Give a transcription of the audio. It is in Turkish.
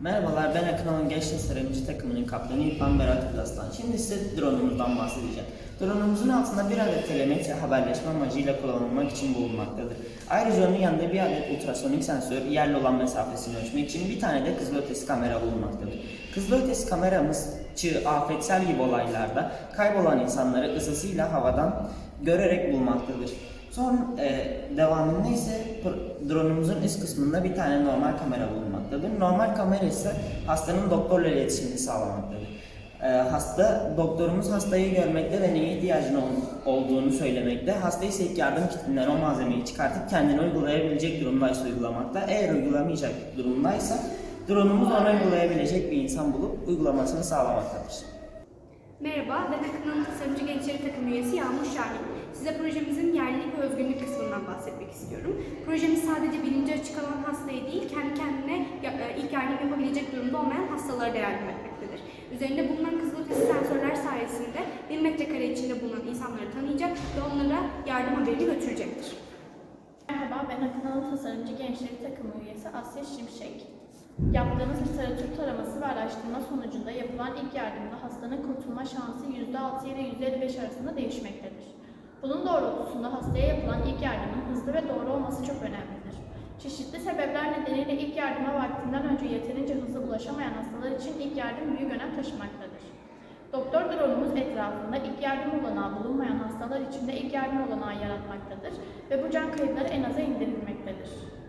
Merhabalar, ben Akınol'un Genç Tasarımcı takımının kaptanı İrfan Berat Kudaslan. Şimdi size drone'umuzdan bahsedeceğim. Drone'umuzun altında bir adet telemetre haberleşme amacıyla kullanılmak için bulunmaktadır. Ayrıca onun yanında bir adet ultrasonik sensör, yerle olan mesafesini ölçmek için bir tane de kızılötesi kamera bulunmaktadır. Kızılötesi kameramız çığ, afetsel gibi olaylarda kaybolan insanları ısısıyla havadan görerek bulmaktadır. Son e, devamında ise drone'umuzun üst kısmında bir tane normal kamera bulunmaktadır. Normal kamera ise hastanın doktorla iletişimini sağlamaktadır. E, hasta doktorumuz hastayı görmekte ve neye ihtiyacının ol- olduğunu söylemekte. Hasta ise ilk yardım kitinden o malzemeyi çıkartıp kendini uygulayabilecek durumdaysa uygulamakta. Eğer uygulamayacak durumdaysa drone'umuz onu uygulayabilecek bir insan bulup uygulamasını sağlamaktadır. Merhaba, ben Akın'ın Tasarımcı Gençleri Takım üyesi Yağmur Şahin. Size projemizin yerlilik ve özgünlük kısmından bahsetmek istiyorum. Projemiz sadece bilinci açık olan hastaya değil, kendi kendine e, ilk yardım yapabilecek durumda olmayan hastalara da etmektedir. Üzerinde bulunan kızılötesi sensörler sayesinde 1 metrekare içinde bulunan insanları tanıyacak ve onlara yardım haberini götürecektir. Merhaba, ben Akınalı Tasarımcı Gençleri Takımı üyesi Asya Şimşek. Yaptığımız literatür taraması ve araştırma sonucunda yapılan ilk yardımda hastanın kurtulma şansı %6 ile %55 arasında değişmektedir. Bunun doğrultusunda hastaya yapılan ilk yardımın hızlı ve doğru olması çok önemlidir. Çeşitli sebepler nedeniyle ilk yardıma vaktinden önce yeterince hızlı ulaşamayan hastalar için ilk yardım büyük önem taşımaktadır. Doktor drone'umuz etrafında ilk yardım olanağı bulunmayan hastalar için de ilk yardım olanağı yaratmaktadır ve bu can kayıpları en aza indirilmektedir.